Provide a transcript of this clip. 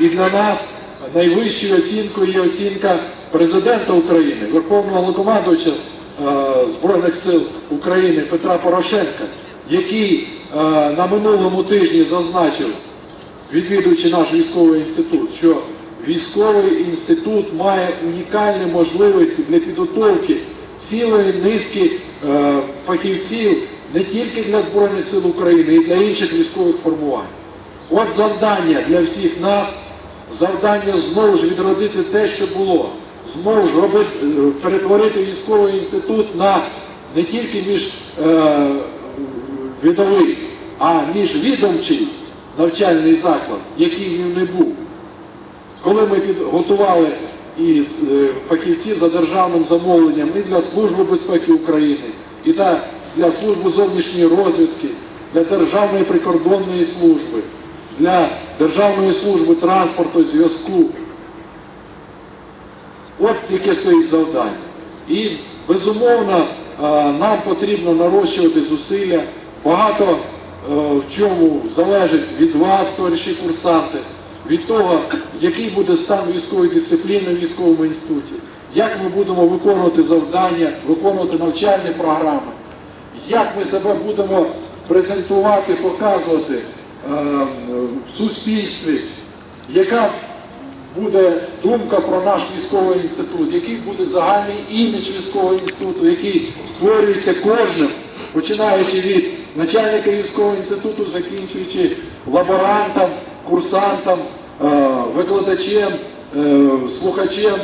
І для нас найвищою оцінкою є оцінка президента України, Верховного Головнокомандувача е, Збройних сил України Петра Порошенка, який е, на минулому тижні зазначив, відвідуючи наш військовий інститут, що військовий інститут має унікальні можливості для підготовки цілої низки е, фахівців не тільки для Збройних сил України, і для інших військових формувань. От завдання для всіх нас, завдання знову ж відродити те, що було, знову ж робити, е, перетворити військовий інститут на не тільки між е, відовий, а міжвідомчий навчальний заклад, який він не був. Коли ми підготували і е, фахівці за державним замовленням і для Служби безпеки України, і для Служби зовнішньої розвідки, для Державної прикордонної служби, для Державної служби транспорту, зв'язку. От яке стоїть завдання. І безумовно е, нам потрібно нарощувати зусилля. Багато е, в чому залежить від вас, товариші курсанти, від того, який буде стан військової дисципліни в військовому інституті, як ми будемо виконувати завдання, виконувати навчальні програми, як ми себе будемо презентувати, показувати в суспільстві, яка буде думка про наш військовий інститут, який буде загальний імідж військового інституту, який створюється кожним, починаючи від начальника військового інституту, закінчуючи лаборантом, курсантом, е, викладачем, е, слухачем.